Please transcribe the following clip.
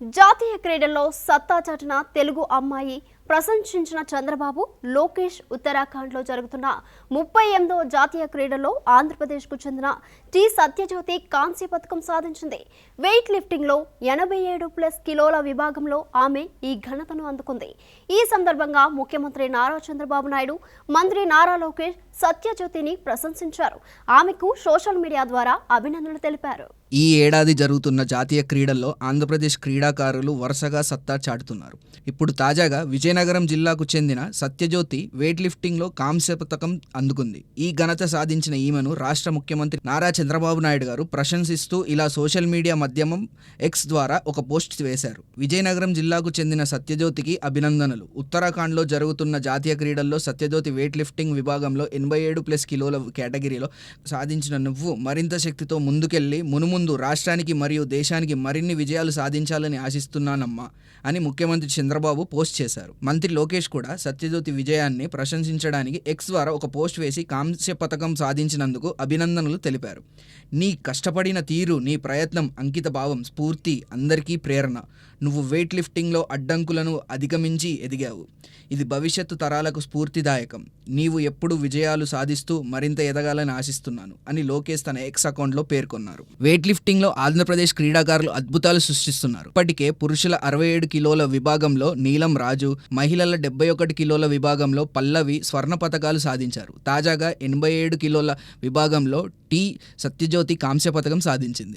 జాతీయ క్రీడల్లో సత్తా చాటిన తెలుగు అమ్మాయి ప్రశంసించిన చంద్రబాబు లోకేష్ ఉత్తరాఖండ్లో జరుగుతున్న ముప్పై ఎనిమిదో జాతీయ క్రీడల్లో ఆంధ్రప్రదేశ్కు చెందిన టి. సత్యజ్యోతి కాంస్య పథకం సాధించింది. వెయిట్ లిఫ్టింగ్లో ఎనభై ఏడు ప్లస్ కిలోల విభాగంలో ఆమె ఈ ఘనతను అందుకుంది. ఈ సందర్భంగా ముఖ్యమంత్రి నారా చంద్రబాబు నాయుడు మంత్రి నారా లోకేష్ సత్యజ్యోతిని ప్రశంసించారు. ఆమెకు సోషల్ మీడియా ద్వారా అభినందనలు తెలిపారు. ఈ ఏడాది జరుగుతున్న జాతీయ క్రీడల్లో ఆంధ్రప్రదేశ్ క్రీడాకారులు వరుసగా సత్తా చాటుతున్నారు. ఇప్పుడు తాజాగా విజయనగరం జిల్లాకు చెందిన సత్యజ్యోతి వెయిట్ లిఫ్టింగ్లో కాంస్య పథకం అందుకుంది. ఈ ఘనత సాధించిన ఈమెను రాష్ట్ర ముఖ్యమంత్రి నారా చంద్రబాబు నాయుడు గారు ప్రశంసిస్తూ ఇలా సోషల్ మీడియా మాధ్యమం ఎక్స్ ద్వారా ఒక పోస్ట్ వేశారు. విజయనగరం జిల్లాకు చెందిన సత్యజ్యోతికి అభినందనలు. ఉత్తరాఖండ్లో జరుగుతున్న జాతీయ క్రీడల్లో సత్యజ్యోతి వెయిట్ లిఫ్టింగ్ విభాగంలో ఎనభై ఏడు ప్లస్ కిలోల కేటగిరీలో సాధించిన నువ్వు మరింత శక్తితో ముందుకెళ్ళి ముందు రాష్ట్రానికి మరియు దేశానికి మరిన్ని విజయాలు సాధించాలని ఆశిస్తున్నానమ్మా అని ముఖ్యమంత్రి చంద్రబాబు పోస్ట్ చేశారు. మంత్రి లోకేష్ కూడా సత్యజ్యోతి విజయాన్ని ప్రశంసించడానికి ఎక్స్ ద్వారా ఒక పోస్ట్ వేసి కాంస్య పథకం సాధించినందుకు అభినందనలు తెలిపారు. నీ కష్టపడిన తీరు నీ ప్రయత్నం అంకిత భావం స్ఫూర్తి అందరికీ ప్రేరణ. నువ్వు వెయిట్ లిఫ్టింగ్లో అడ్డంకులను అధిగమించి ఎదిగావు. ఇది భవిష్యత్తు తరాలకు స్ఫూర్తిదాయకం. నీవు ఎప్పుడు విజయాలు సాధిస్తూ మరింత ఎదగాలని ఆశిస్తున్నాను అని లోకేష్ తన ఎక్స్ అకౌంట్లో పేర్కొన్నారు. వెయిట్ లిఫ్టింగ్లో ఆంధ్రప్రదేశ్ క్రీడాకారులు అద్భుతాలు సృష్టిస్తున్నారు. ఇప్పటికే పురుషుల అరవై ఏడు కిలోల విభాగంలో నీలం రాజు మహిళల డెబ్బై ఒకటి కిలోల విభాగంలో పల్లవి స్వర్ణ పథకాలు సాధించారు. తాజాగా ఎనభై ఏడు కిలోల విభాగంలో టి సత్యజ్యోతి కాంస్య పథకం సాధించింది.